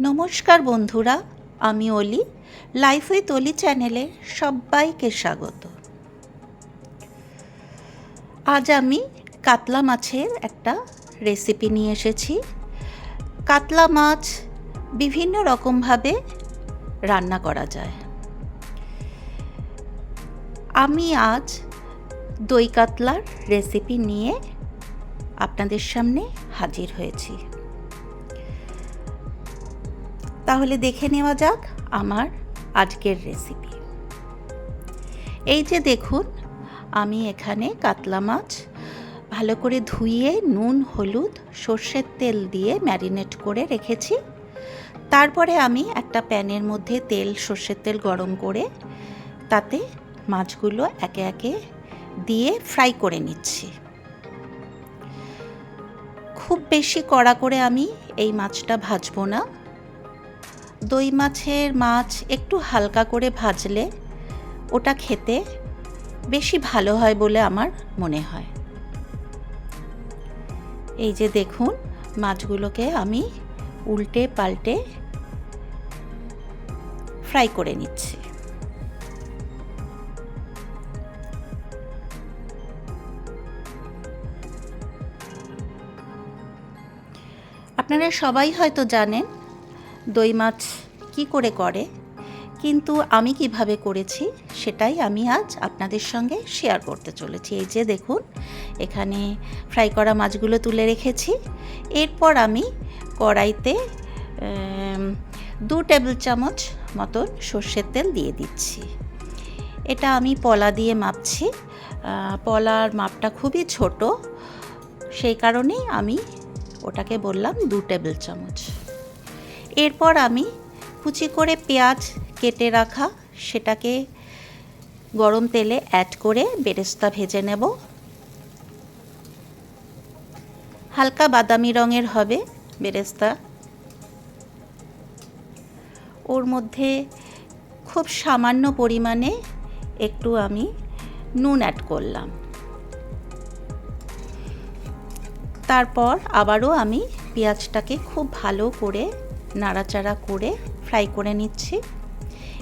নমস্কার বন্ধুরা, আমি অলি লাইফ উইথ অলি চ্যানেলে সবাইকে স্বাগত। আজ আমি কাতলা মাছের একটা রেসিপি নিয়ে এসেছি। কাতলা মাছ বিভিন্ন রকমভাবে রান্না করা যায়। আমি আজ দই কাতলার রেসিপি নিয়ে আপনাদের সামনে হাজির হয়েছি। তাহলে দেখে নেওয়া যাক আমার আজকের রেসিপি এই যে দেখুন, আমি এখানে কাতলা মাছ ভালো করে ধুইয়ে নুন, হলুদ, সর্ষের তেল দিয়ে ম্যারিনেট করে রেখেছি। তারপরে আমি একটা প্যানের মধ্যে তেল, সর্ষের তেল গরম করে তাতে মাছগুলো একে একে দিয়ে ফ্রাই করে নিচ্ছি। খুব বেশি কড়া করে আমি এই মাছটা ভাজবো না। দই মাছের মাছ একটু হালকা করে ভাজলে ওটা খেতে বেশি ভালো হয় বলে আমার মনে হয়। এই যে দেখুন, মাছগুলোকে আমি উল্টে পাল্টে ফ্রাই করে নিচ্ছি। আপনারা সবাই হয়তো জানেন, দই মাছ কি করে করে, কিন্তু আমি কীভাবে করেছি সেটাই আমি আজ আপনাদের সঙ্গে শেয়ার করতে চলেছি। এই যে দেখুন, এখানে ফ্রাই করা মাছগুলো তুলে রেখেছি। এরপর আমি কড়াইতে দু টেবিল চামচ মতন সর্ষের তেল দিয়ে দিচ্ছি। এটা আমি পলা দিয়ে মাপছি। পলার মাপটা খুবই ছোট, সেই কারণেই আমি ওটাকে বললাম দু টেবিল চামচ। এরপর আমি কুচি করে পেঁয়াজ কেটে রাখা, সেটাকে গরম তেলে অ্যাড করে বেরেস্তা ভেজে নেব। হালকা বাদামি রঙের হবে বেরেস্তা। ওর মধ্যে খুব সামান্য পরিমাণে একটু আমি নুন অ্যাড করলাম। তারপর আবারও আমি পেঁয়াজটাকে খুব ভালো করে নাড়াচাড়া করে ফ্রাই করে নিচ্ছি।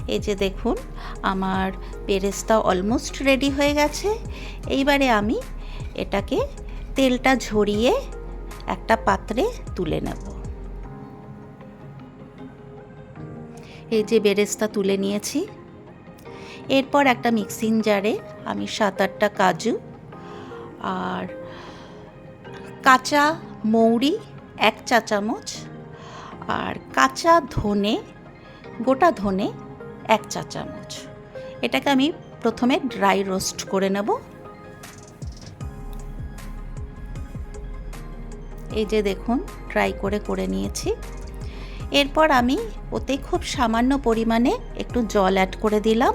এই যে দেখুন, আমার পেরেস্তা অলমোস্ট রেডি হয়ে গেছে। এইবারে আমি এটাকে তেলটা ঝরিয়ে একটা পাত্রে তুলে নেব। এই যে বেরেস্তা তুলে নিয়েছি। এরপর একটা মিক্সিং জারে আমি সাত আটটা কাজু আর কাঁচা মৌরি এক চা চামচ আর কাঁচা ধনে গোটা ধনে এক চা চামচ। এটাকে আমি প্রথমে ড্রাই রোস্ট করে নেব। এই যে দেখুন, ড্রাই করে করে নিয়েছি। এরপর আমি ওতে খুব সামান্য পরিমাণে একটু জল অ্যাড করে দিলাম।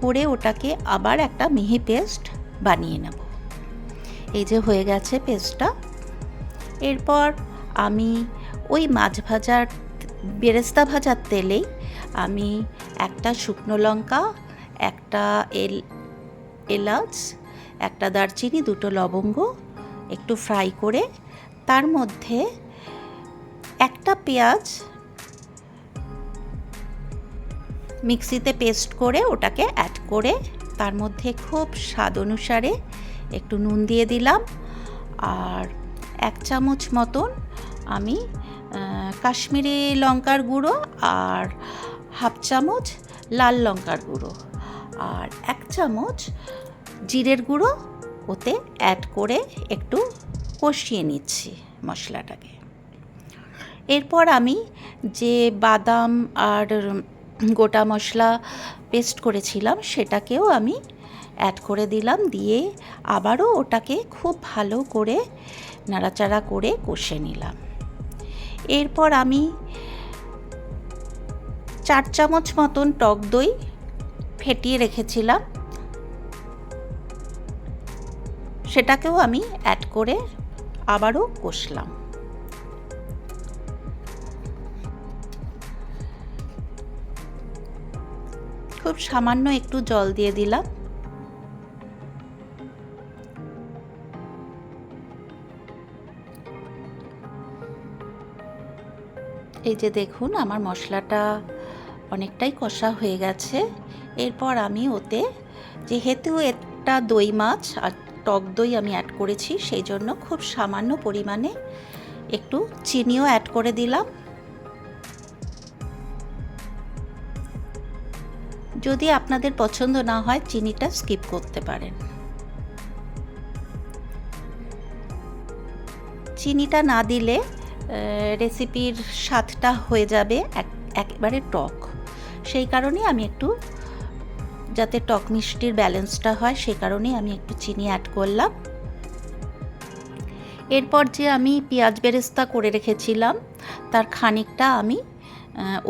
করে ওটাকে আবার একটা মিহি পেস্ট বানিয়ে নেব। এই যে হয়ে গেছে পেস্টটা। এরপর আমি ওই মাছ ভাজার, বেরেস্তা ভাজার তেলেই আমি একটা শুকনো লঙ্কা, একটা এল, এলাচ, একটা দারচিনি, দুটো লবঙ্গ, একটু ফ্রাই করে তার মধ্যে একটা পেঁয়াজ মিক্সিতে পেস্ট করে ওটাকে অ্যাড করে তার মধ্যে খুব স্বাদ অনুসারে একটু নুন দিয়ে দিলাম আর এক চামচ মতন আমি কাশ্মীরি লঙ্কার গুঁড়ো আর হাফ চামচ লাল লঙ্কার গুঁড়ো আর এক চামচ জিরের গুঁড়ো। ওতে অ্যাড করে একটু কষিয়ে নিচ্ছি মশলাটাকে। এরপর আমি যে বাদাম আর গোটা মশলা পেস্ট করেছিলাম, সেটাকেও আমি অ্যাড করে দিলাম। দিয়ে আবারও ওটাকে খুব ভালো করে নাড়াচাড়া করে কষে নিলাম। এরপর আমি চার চামচ মতন টক দই ফেটিয়ে রেখেছিলাম। সেটাকেও আমি অ্যাড করে আবারও কষলাম। খুব সামান্য একটু জল দিয়ে দিলাম। এই যে দেখুন, আমার মশলাটা অনেকটাই কষা হয়ে গেছে। এরপর আমি ওতে যেহেতু একটা দই মাছ আর টক দই আমি অ্যাড করেছি, সেই জন্য খুব সামান্য পরিমাণে একটু চিনিও অ্যাড করে দিলাম। যদি আপনাদের পছন্দ না হয়, চিনিটা স্কিপ করতে পারেন। চিনিটা না দিলে রেসিপির স্বাদটা হয়ে যাবে একেবারে টক। সেই কারণে আমি একটু, যাতে টক মিষ্টির ব্যালেন্সটা হয় সে কারণে আমি একটু চিনি অ্যাড করলাম। এরপর যে আমি পেঁয়াজ বেরেস্তা করে রেখেছিলাম, তার খানিকটা আমি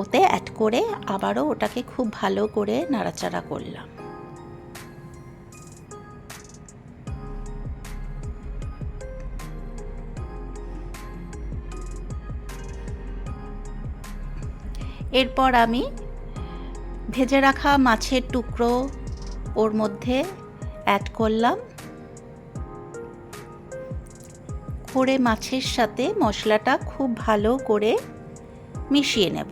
ওতে অ্যাড করে আবারও ওটাকে খুব ভালো করে নাড়াচাড়া করলাম। এরপর আমি ভেজে রাখা মাছের টুকরো ওর মধ্যে অ্যাড করলাম। করে মাছের সাথে মশলাটা খুব ভালো করে মিশিয়ে নেব।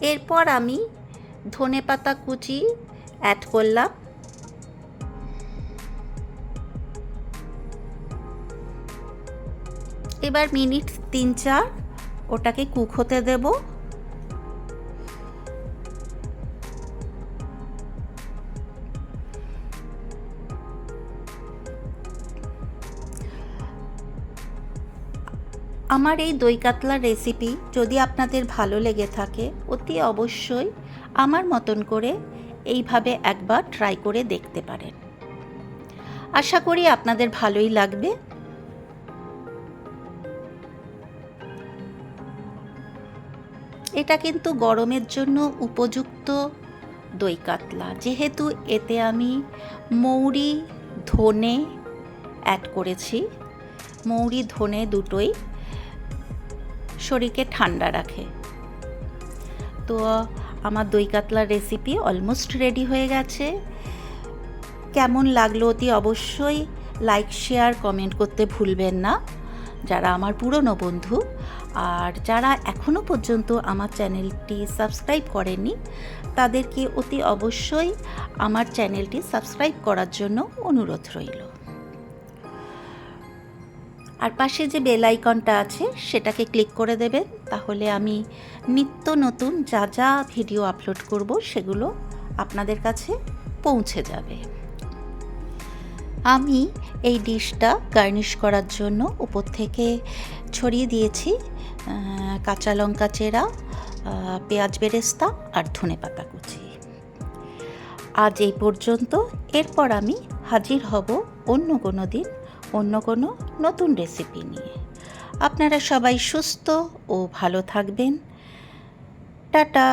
এরপর আমি ধনে পাতা কুচি অ্যাড করলাম। এবার মিনিট তিন চার ওটাকে কুক হতে দেব। আমার এই দই কাতলার রেসিপি যদি আপনাদের ভালো লেগে থাকে, অতি অবশ্যই আমার মতন করে এইভাবে একবার ট্রাই করে দেখতে পারেন। আশা করি আপনাদের ভালোই লাগবে। এটা কিন্তু গরমের জন্য উপযুক্ত দই কাতলা। যেহেতু এতে আমি মৌরি, ধনে অ্যাড করেছি। মৌরি, ধনে দুটোই শরীরকে ঠান্ডা রাখে। তো আমার দই কাতলার রেসিপি অলমোস্ট রেডি হয়ে গেছে। কেমন লাগল অতি অবশ্যই লাইক শেয়ার কমেন্ট করতে ভুলবেন না। যারা আমার পুরনো বন্ধু আর যারা এখনও পর্যন্ত আমার চ্যানেলটি সাবস্ক্রাইব করেননি, তাদেরকে অতি অবশ্যই আমার চ্যানেলটি সাবস্ক্রাইব করার জন্য অনুরোধ রইল। আর পাশে যে বেল আইকনটা আছে, সেটাকে ক্লিক করে দেবেন, তাহলে আমি নিত্য নতুন যা যা ভিডিও আপলোড করব, সেগুলো আপনাদের কাছে পৌঁছে যাবে। আমি এই ডিশটা গার্নিশ করার জন্য উপর থেকে ছড়িয়ে দিয়েছি কাঁচা লঙ্কা চেরা পেঁয়াজ বেরেস্তা আর ধনে পাতা কুচি। আজ এই পর্যন্ত, এরপর আমি হাজির হব অন্য কোনো দিন, অন্য কোনো নতুন রেসিপি নিয়ে। আপনারা সবাই সুস্থ ও ভালো থাকবেন। টাটা!